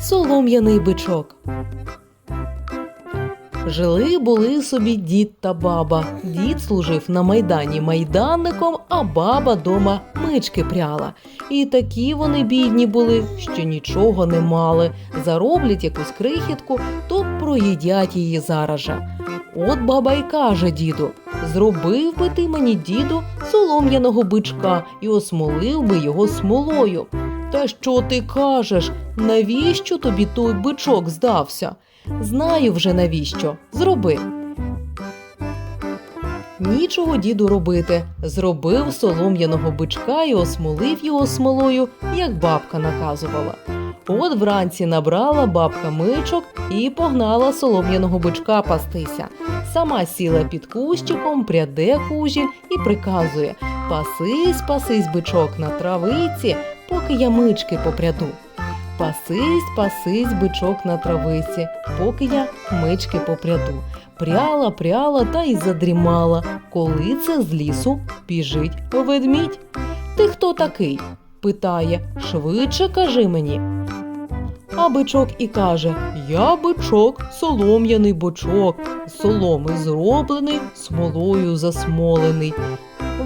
Солом'яний бичок. Жили були собі дід та баба. Дід служив на майдані майданником, а баба дома мички пряла. І такі вони бідні були, що нічого не мали. Зароблять якусь крихітку, то проїдять її зараз же. От баба й каже діду: зробив би ти мені, діду, солом'яного бичка і осмолив би його смолою. Та що ти кажеш? Навіщо тобі той бичок здався? Знаю вже навіщо. Зроби. Нічого діду робити. Зробив солом'яного бичка і осмолив його смолою, як бабка наказувала. От вранці набрала бабка мичок і погнала солом'яного бичка пастися. Сама сіла під кущиком, пряде кужіль і приказує Пасись, пасись, бичок на травиці, поки я мички попряду. Пасись, пасись, бичок на травиці, поки я мички попряду. Пряла, пряла та й задрімала, коли це з лісу біжить ведмідь. Ти хто такий? питає, швидше кажи мені. А бичок і каже: Я бичок, солом'яний бочок, соломи зроблений, смолою засмолений.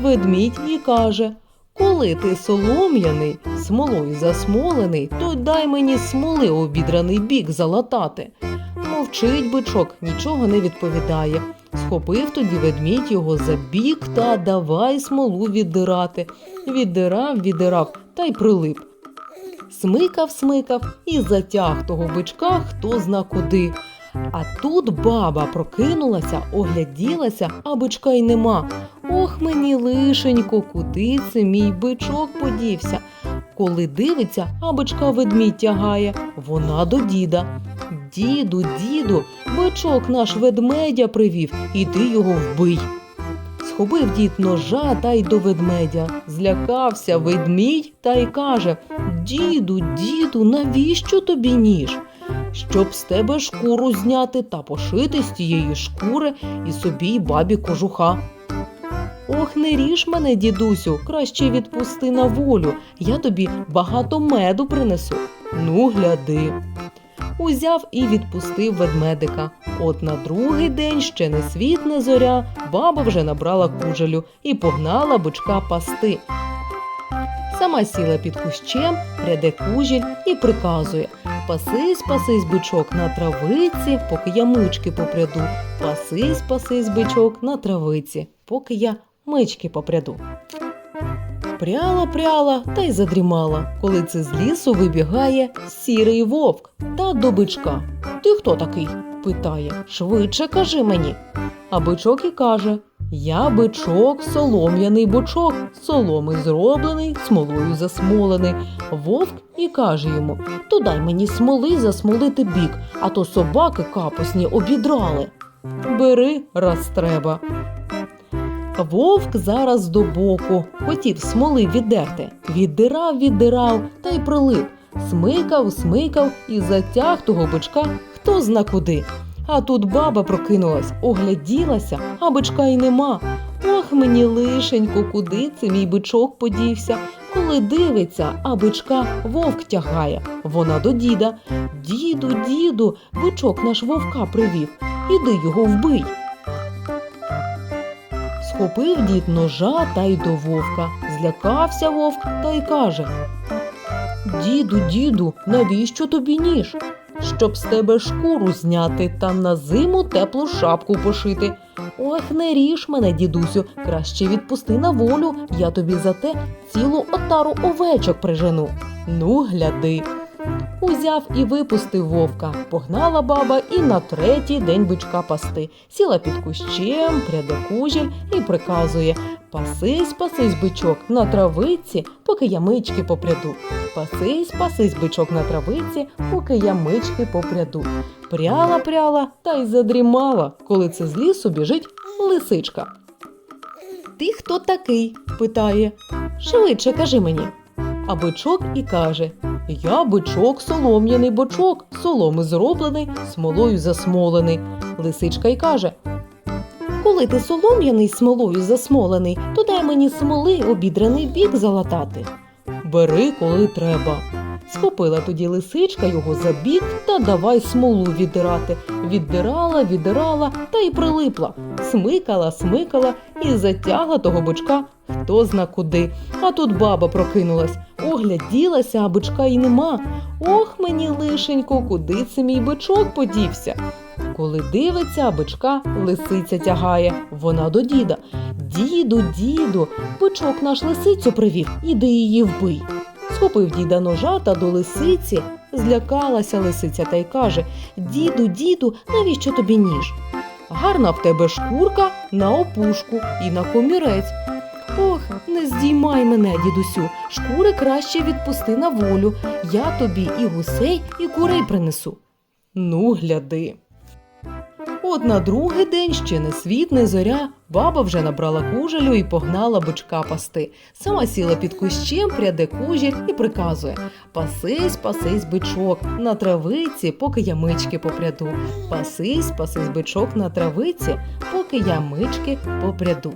Ведмідь і каже: Коли ти солом'яний, смолою засмолений, то дай мені смоли обідраний бік залатати. Мовчить бичок, нічого не відповідає. Схопив тоді ведмідь його за бік та давай смолу віддирати. Віддирав, віддирав та й прилип. Смикав, смикав і затяг того бичка хто зна куди. А тут баба прокинулася, огляділася, а бичка й нема. Ох мені лишенько, куди це мій бичок подівся. Коли дивиться, а бичка ведмідь тягає, вона до діда. Діду, діду, бичок наш ведмедя привів, іди його вбий. Схопив дід ножа та й до ведмедя. Злякався ведмідь та й каже: Діду, діду, навіщо тобі ніж? Щоб з тебе шкуру зняти та пошити з тієї шкури і собі й бабі кожуха. Ох, не ріж мене, дідусю, краще відпусти на волю, я тобі багато меду принесу. Ну, гляди. Узяв і відпустив ведмедика. От на другий день ще не світ, не зоря, баба вже набрала кужелю і погнала бичка пасти. Сама сіла під кущем, пряде кужіль і приказує Пасись, пасись, бичок на травиці, поки я мички попряду. Пасись, пасись, бичок на травиці, поки я мички попряду. Пряла, пряла та й задрімала, коли це з лісу вибігає сірий вовк та до бичка. Ти хто такий? питає. Швидше кажи мені. А бичок і каже: Я бичок, солом'яний бочок, соломи зроблений, смолою засмолений. Вовк і каже йому: То дай мені смоли засмолити бік, а то собаки капусні обідрали. Бери, раз треба. Вовк зараз до боку, хотів смоли віддерти. Віддирав, віддирав та й прилип. Смикав, смикав і затяг того бичка хто зна куди. А тут баба прокинулась, огляділася, а бичка й нема. Ох, мені лишенько, куди це мій бичок подівся. Коли дивиться, а бичка вовк тягає. Вона до діда. Діду, діду, бичок наш вовка привів. Іди його вбий. Схопив дід ножа та й до вовка. Злякався вовк та й каже: Діду, діду, навіщо тобі ніж? Щоб з тебе шкуру зняти та на зиму теплу шапку пошити. Ох, не ріж мене, дідусю, краще відпусти на волю, я тобі за те цілу отару овечок прижену. Ну, гляди. Узяв і випустив вовка. Погнала баба і на третій день бичка пасти. Сіла під кущем, пряде кужіль і приказує Пасись, пасись, бичок, на травиці, поки я мички попряду. Пасись, пасись, бичок на травиці, поки я мички попряду. Пряла, пряла та й задрімала, коли це з лісу біжить лисичка. Ти хто такий? питає. Швидше кажи мені. А бичок і каже: Я бичок, солом'яний бочок, соломи зроблений, смолою засмолений. Лисичка й каже: Коли ти солом'яний смолою засмолений, то дай мені смоли обідраний бік залатати. Бери, коли треба. Схопила тоді лисичка його за бік та давай смолу віддирати. Віддирала, віддирала та й прилипла. Смикала, смикала і затягла того бичка хто зна куди. А тут баба прокинулась. Огляділася, а бичка й нема. Ох мені лишенько, куди це мій бичок подівся? Коли дивиться, а бичка лисиця тягає. Вона до діда. Діду, діду, бичок наш лисицю привів, іди її вбий. Схопив діда ножа та до лисиці. Злякалася лисиця та й каже: Діду, діду, навіщо тобі ніж? Гарна в тебе шкурка на опушку і на комірець. Ох, не здіймай мене, дідусю, шкури краще відпусти на волю. Я тобі і гусей, і курей принесу. Ну, гляди. От на другий день ще не світ, не зоря, баба вже набрала кужелю і погнала бичка пасти. Сама сіла під кущем, пряде кужіль і приказує Пасись, пасись, бичок, на травиці, поки я мички попряду. Пасись, пасись, бичок на травиці, поки я мички попряду.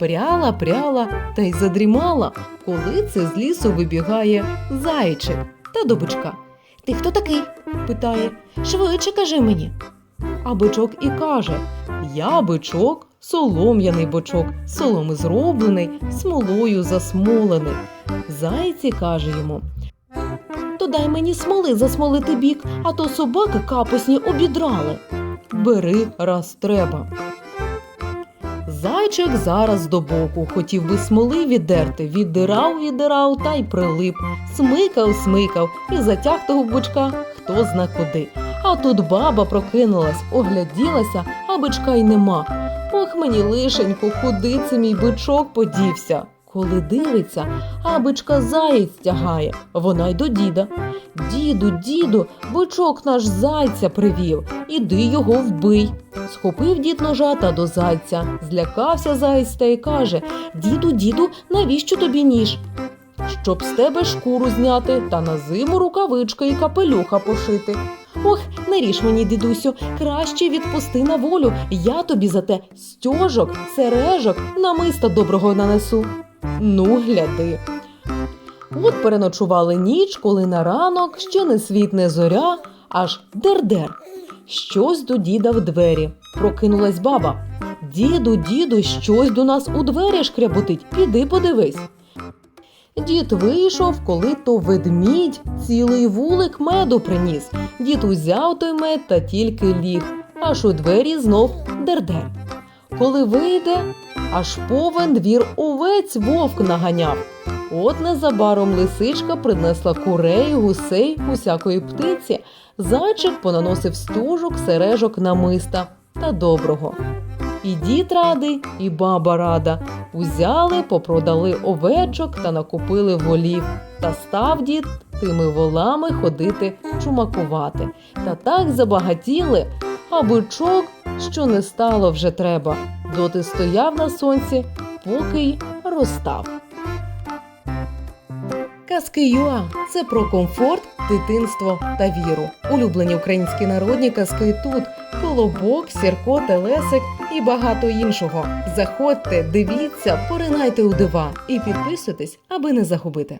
Пряла, пряла та й задрімала, коли це з лісу вибігає зайчик та до бичка. Ти хто такий? питає. Швидше кажи мені. А бичок і каже: Я бичок, солом'яний бичок, з соломи зроблений, смолою засмолений. Зайці каже йому. То дай мені смоли засмолити бік, а то собаки капусні обідрали. Бери раз треба. Зайчик зараз до боку, хотів би смоли віддерти, віддирав, віддирав та й прилип, смикав, смикав і затяг того бичка хто зна куди. А тут баба прокинулась, огляділася, а бичка й нема. Ох мені лишенько, куди це мій бичок подівся? Коли дивиться, а бичка заєць тягає, вона й до діда. Діду, діду, бичок наш зайця привів, іди його вбий. Схопив дід ножа та до зайця. Злякався заєць та й каже: Діду, діду, навіщо тобі ніж? Щоб з тебе шкуру зняти та на зиму рукавички і капелюха пошити. Ох, не ріж мені, дідусю, краще відпусти на волю. Я тобі за те стьожок, сережок, намиста доброго нанесу. Ну, гляди. От переночували ніч, коли на ранок ще не світ, не зоря, аж дер-дер. Щось до діда в двері. Прокинулась баба. Діду, діду, щось до нас у двері шкряботить. Піди подивись. Дід вийшов, коли то ведмідь цілий вулик меду приніс. Дід узяв той мед та тільки ліг, аж у двері знов дердер. Коли вийде, аж повен двір овець вовк наганяв. От незабаром лисичка принесла курей, гусей, усякої птиці, зайчик понаносив стужок, сережок намиста та доброго. І дід радий, і баба рада. Узяли, попродали овечок та накупили волів. Та став дід тими волами ходити чумакувати. Та так забагатіли, а бичок, що не стало вже треба. Доти стояв на сонці, поки й розстав. Казки Юа це про комфорт, дитинство та віру. Улюблені українські народні казки тут. Колобок, Сірко, Телесик і багато іншого. Заходьте, дивіться, поринайте у дива і підписуйтесь, аби не загубити.